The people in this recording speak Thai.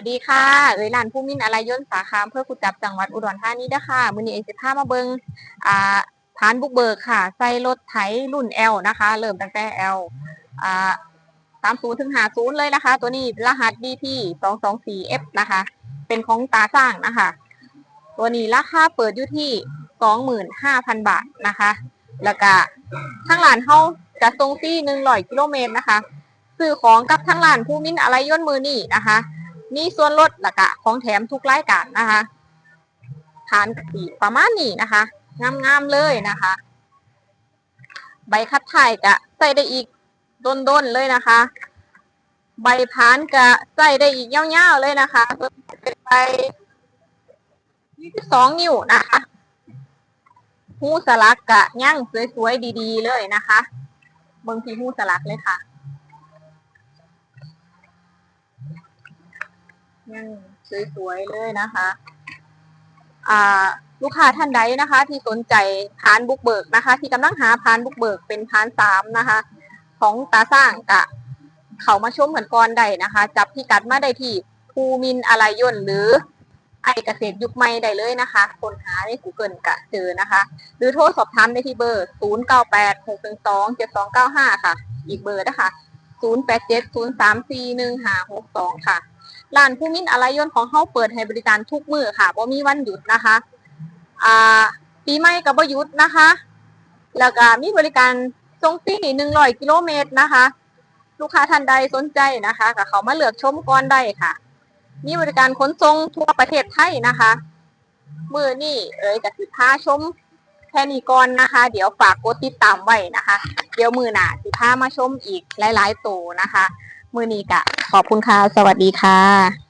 วัสดีค่ะเอ้ยร้านผู้มินอะไรยนต์สาขาเพื่อกุจับจังหวัดอุดรธานีเด้อค่ะมือนี้เอสิพามาเบิงอ่าฐานบุกเบิกค่ะ ใส่รถไถรุ่น L นะคะ เริ่มตั้งแต่ L อ่า30ถึง50เลยนะคะ ตัวนี้รหัส DT 224F นะคะ เป็นของตาสร้างนะคะ ตัวนี้ราคาเปิดอยู่ที่25,000บาทนะคะ แล้วก็ทางร้านเฮาจะส่งรี100กิโลเมตรนะคะซื้อของกับทางร้านผู้มินอะไรยนต์มือนี่นะคะ มีส่วนลดละกะของแถมทุกรายการนะคะฐานกสีประมาณนี้นะคะ งามๆเลยนะคะ ใบคัดถ่ายกะใส่ได้อีกด้นๆเลยนะคะ ใบพานกะใส่ได้อีกยาวๆเลยนะคะเป็นใบ22นิ้วนะคะหูสลักกะย่างสวยๆดีๆเลยนะคะเบิ่งที่หูสลักเลยค่ะ ยังสวยๆเลยนะคะ อ่า ลูกค้าท่านใดนะคะ ที่สนใจพานบุกเบิกนะคะ ที่กำลังหาพานบุกเบิกเป็นพานสามนะคะ ของตาสร้างกะ เขามาชมเหมือนก่อนได้นะคะ จับพิกัดมาได้ที่ภูมินอะไรยนหรือไอเกษตรยุคใหม่ได้เลยนะคะค้นหาใน Google กะเจอนะคะ หรือโทรสอบถามได้ที่เบอร์ 0 9 8 6 1 2 7 2 9 5 ค่ะ อีกเบอร์นะคะ 0 8 7 0 3 4 1 5 6 2 ค่ะ ร้านผู้มินอะไรยนของเฮาเปิดให้บริการทุกมื้อค่ะบ่มีวันหยุดนะคะอ่าปีใหม่ก็บ่หยุดนะคะ แล้วก็มีบริการส่งฟรี100กิโลเมตรนะคะ ลูกค้าท่านใดสนใจนะคะก็เขามาเลือกชมก่อนได้ค่ะ มีบริการขนส่งทั่วประเทศไทยนะคะมื้อนี้เอ๋ยก็สิพาชมแค่นี้ก่อนนะคะ เดี๋ยวฝากกดติดตามไว้นะคะ เดี๋ยวมือหนาสิพามาชมอีกหลายๆตัวนะคะ มือนี้กะ ขอบคุณค่ะ สวัสดีค่ะ